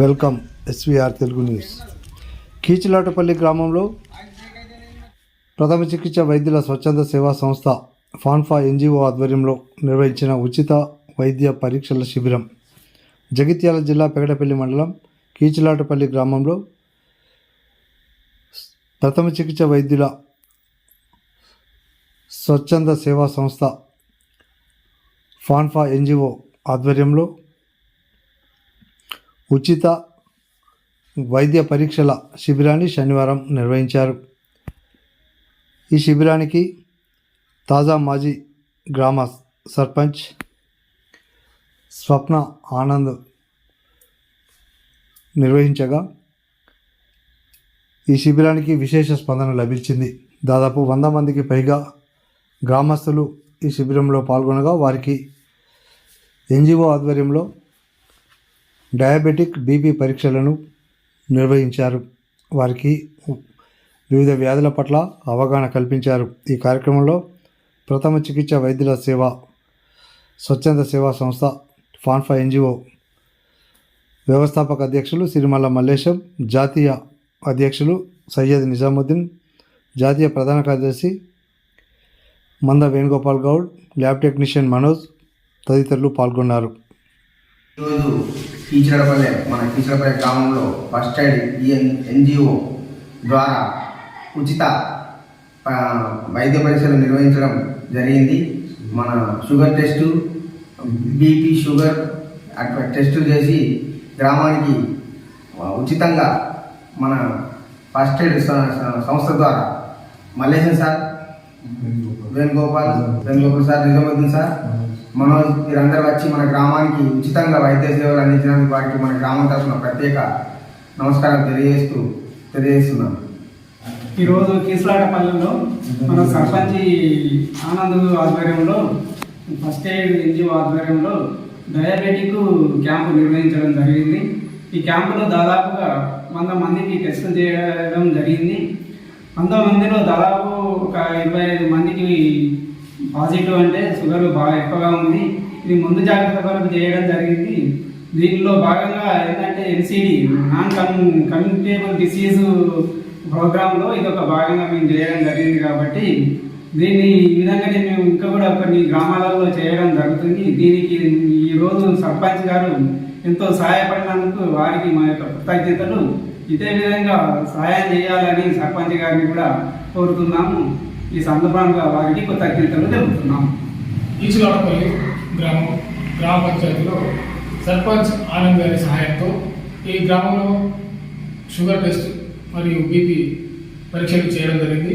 Welcome SVR Telugu news. కీచిలాటపల్లి గ్రామంలో ప్రథమ చికిత్స వైద్యుల స్వచ్ఛంద సేవా సంస్థ ఫాన్ఫా ఎన్జిఓ ఆధ్వర్యంలో నిర్వహించిన ఉచిత వైద్య పరీక్షల శిబిరం. జగిత్యాల జిల్లా పెగడపల్లి మండలం కీచిలాటపల్లి గ్రామంలో ప్రథమ చికిత్స వైద్యుల స్వచ్ఛంద సేవా సంస్థ ఫాన్ఫా ఎన్జిఓ ఆధ్వర్యంలో ఉచిత వైద్య పరీక్షల శిబిరాన్ని శనివారం నిర్వహించారు. ఈ శిబిరానికి తాజా మాజీ గ్రామ సర్పంచ్ స్వప్న ఆనంద్ నిర్వహించగా ఈ శిబిరానికి విశేష స్పందన లభించింది. దాదాపు వంద మందికి పైగా గ్రామస్తులు ఈ శిబిరంలో పాల్గొనగా వారికి ఎన్జిఓ ఆధ్వర్యంలో డయాబెటిక్ బీపీ పరీక్షలను నిర్వహించారు. వారికి వివిధ వ్యాధుల పట్ల అవగాహన కల్పించారు. ఈ కార్యక్రమంలో ప్రథమ చికిత్స వైద్యుల సేవ స్వచ్ఛంద సేవా సంస్థ ఫాన్ఫా ఎన్జిఓ వ్యవస్థాపక అధ్యక్షులు సిరిమల్ల మల్లేశం జాతీయ అధ్యక్షులు సయ్యద్ నిజాముద్దీన్ జాతీయ ప్రధాన కార్యదర్శి మంద వేణుగోపాల్ గౌడ్ ల్యాబ్ టెక్నీషియన్ మనోజ్ తదితరులు పాల్గొన్నారు. ఈరోజు కీచరపల్లె మన కీచరపల్లె గ్రామంలో ఫస్ట్ ఎయిడ్ ఈఎన్ ఎన్జిఓ ద్వారా ఉచిత వైద్య పరీక్షలు నిర్వహించడం జరిగింది. మన షుగర్ టెస్టు బీపీ షుగర్ అట్లా టెస్టులు చేసి గ్రామానికి ఉచితంగా మన ఫస్ట్ ఎయిడ్ సంస్థ ద్వారా Malleshan sir Venugopal Venugopal sir Nizamuddin sir Manoj వీరందరూ వచ్చి మన గ్రామానికి ఉచితంగా వైద్య సేవలు అందించడానికి వారికి మన గ్రామం తరఫున ప్రత్యేక నమస్కారం తెలియజేస్తూ తెలియజేస్తున్నాను ఈరోజు కీసులాటపల్లిలో మన సర్పంచ్ ఆనంద్ ఆధ్వర్యంలో ఫస్ట్ ఎయిడ్ ఎన్జిఓ ఆధ్వర్యంలో డయాబెటిక్ క్యాంపు నిర్వహించడం జరిగింది. ఈ క్యాంపులో దాదాపుగా వంద మందికి టెస్టులు చేయడం జరిగింది. వంద మందిలో దాదాపు ఒక ఇరవై ఐదు మందికి పాజిటివ్ అంటే షుగర్ బాగా ఎక్కువగా ఉంది. ఇది ముందు జాగ్రత్త కొరకు చేయడం జరిగింది. దీనిలో భాగంగా ఏంటంటే NCD non com communicable disease ప్రోగ్రాంలో ఇది ఒక భాగంగా మేము చేయడం జరిగింది కాబట్టి దీన్ని ఈ విధంగానే మేము ఇంకా కూడా కొన్ని గ్రామాలలో చేయడం జరుగుతుంది. దీనికి ఈరోజు సర్పంచ్ గారు ఎంతో సహాయపడినందుకు వారికి మా యొక్క కృతజ్ఞతలు. ఇదే విధంగా సహాయం చేయాలని సర్పంచ్ గారిని కూడా కోరుతున్నాము. ఈ సందర్భంగా వారికి కృతజ్ఞతలు తెలుపుతున్నాం. ఈచులాడపల్లి గ్రామం గ్రామ పంచాయతీలో సర్పంచ్ ఆనంద్ గారి సహాయంతో ఈ గ్రామంలో షుగర్ టెస్ట్ మరియు బీపీ పరీక్షలు చేయడం జరిగింది.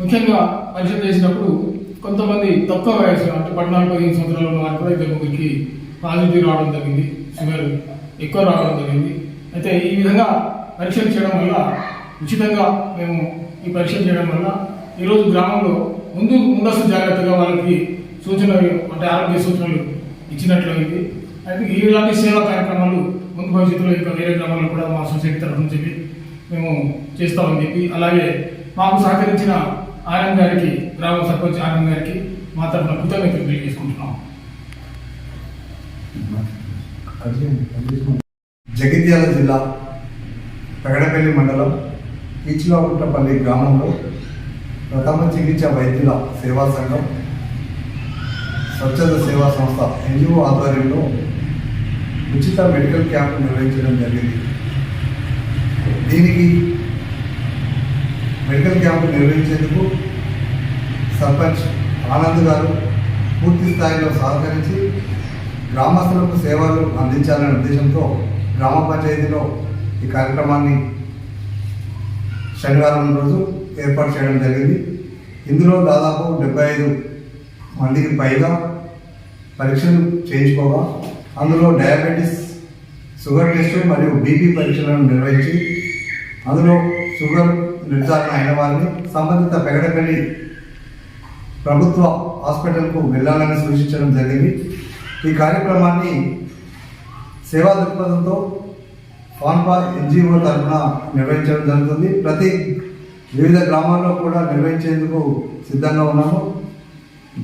ముఖ్యంగా పరీక్ష చేసినప్పుడు కొంతమంది తక్కువ వయసు అంటే పద్నాలుగు పదిహేను సంవత్సరాల ఉన్న వారు కూడా ఇద్దరు పాజిటివ్ రావడం జరిగింది. షుగర్ ఎక్కువ రావడం జరిగింది. అయితే ఈ విధంగా పరీక్షలు చేయడం వల్ల ఉచితంగా మేము ఈ పరీక్షలు చేయడం వల్ల ఈరోజు గ్రామంలో ముందు ముందస్తు జాగ్రత్తగా వాళ్ళకి సూచనలు అంటే ఆరోగ్య సూచనలు ఇచ్చినట్లయింది. అయితే ఇలాంటి సేవా కార్యక్రమాలు ముందు భవిష్యత్తులో ఇంకా వేరే గ్రామాల్లో కూడా మా సొసైటీ తరఫు చెప్పి మేము చేస్తామని చెప్పి అలాగే మాకు సహకరించిన ఆనంద్ గారికి గ్రామ సర్పంచ్ ఆనంద్ గారికి మా తరఫున కృతజ్ఞతలు తెలియజేసుకుంటున్నాం. జగిత్యాల జిల్లా పెగడపల్లి మండలం కీచులాగుంటపల్లి గ్రామంలో ప్రథమ చికిత్స వైద్యుల సేవా సంఘం స్వచ్ఛంద సేవా సంస్థ ఎన్జిఓ ఆధ్వర్యంలో ఉచిత మెడికల్ క్యాంపు నిర్వహించడం జరిగింది. దీనికి మెడికల్ క్యాంపు నిర్వహించేందుకు సర్పంచ్ ఆనంద్ గారు పూర్తి స్థాయిలో సహకరించి గ్రామస్తులకు సేవలు అందించాలనే ఉద్దేశంతో గ్రామ పంచాయతీలో ఈ కార్యక్రమాన్ని శనివారం రోజు ఏర్పాటు చేయడం జరిగింది. ఇందులో దాదాపు డెబ్బై ఐదు మందికి పైగా పరీక్షలు చేయించుకోగా అందులో డయాబెటీస్ షుగర్ టెస్ట్ మరియు బీపీ పరీక్షలను నిర్వహించి అందులో షుగర్ నిర్ధారణ అయిన వారిని సంబంధిత పెగడపల్లి ప్రభుత్వ హాస్పిటల్కు వెళ్ళాలని సూచించడం జరిగింది. ఈ కార్యక్రమాన్ని సేవా దృక్పథంతో ఫాన్పా ఎన్జిఓ తరఫున నిర్వహించడం జరుగుతుంది. ప్రతి వివిధ గ్రామాల్లో కూడా నిర్వహించేందుకు సిద్ధంగా ఉన్నాము.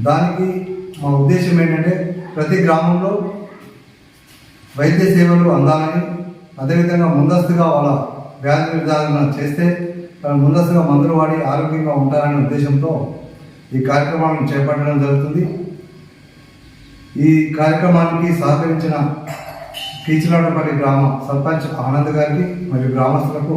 దానికి మా ఉద్దేశం ఏంటంటే ప్రతి గ్రామంలో వైద్య సేవలు అందాలని అదేవిధంగా ముందస్తుగా వాళ్ళ వ్యాధి నిర్ధారణ చేస్తే వాళ్ళు ముందస్తుగా మందులు వాడి ఆరోగ్యంగా ఉంటారనే ఉద్దేశంతో ఈ కార్యక్రమాలను చేపట్టడం జరుగుతుంది. ఈ కార్యక్రమానికి సహకరించిన కీచిలాటపల్లి గ్రామ సర్పంచ్ ఆనంద్ గారికి మరియు గ్రామస్తులకు